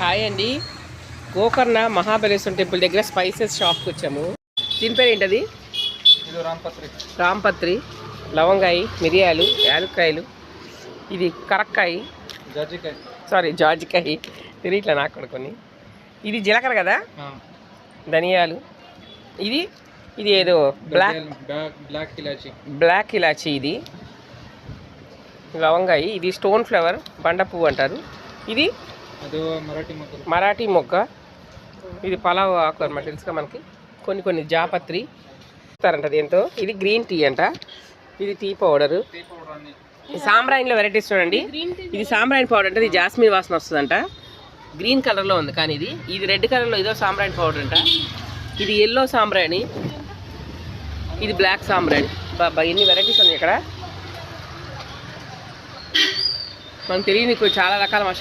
Hi అండి. Gokarna Mahabaleshwaram temple దగ్గర spices షాప్కి వచ్చాము. దీని పేరు ఏంటది? రాంపత్రి. రాంపత్రి. లవంగాయి మిరియాలు యాలక్కాయలు. ఇది కరక్కాయ. జాజికాయ. సారీ జాజికాయ. తిరిగిట్లా నాకు కూడా కొన్ని. ఇది జీలకర్ర కదా? ధనియాలు. ఇది? ఇది ఏదో బ్లాక్ బ్లాక్ ఇలాచి. బ్లాక్ ఇలాచి ఇది. లవంగాయి. ఇది స్టోన్ ఫ్లవర్ బండ పువ్వు అంటారు. ఇది? మరాఠీ మొగ్గ ఇది పలావ్ ఆకు అనమాట తెలుసుగా మనకి? కొన్ని కొన్ని జాపత్రి ఇస్తారంట దీంతో. ఇది గ్రీన్ టీ అంట. ఇది టీ పౌడరు. సాంబ్రాయిన్లో వెరైటీస్ చూడండి. ఇది సాంబ్రాయిన్ పౌడర్ అంటే ఇది జాస్మిన్ వాసన వస్తుందంట. గ్రీన్ కలర్లో ఉంది కానీ ఇది. ఇది రెడ్ కలర్లో ఇదో సాంబ్రాయిన్ పౌడర్ అంట. ఇది ఎల్లో సాంబ్రాయిని ఇది బ్లాక్ సాంబ్రాయిన్ బాబా ఎన్ని వెరైటీస్ ఉన్నాయి ఇక్కడ? మనకు తెలియని చాలా రకాల మసాలా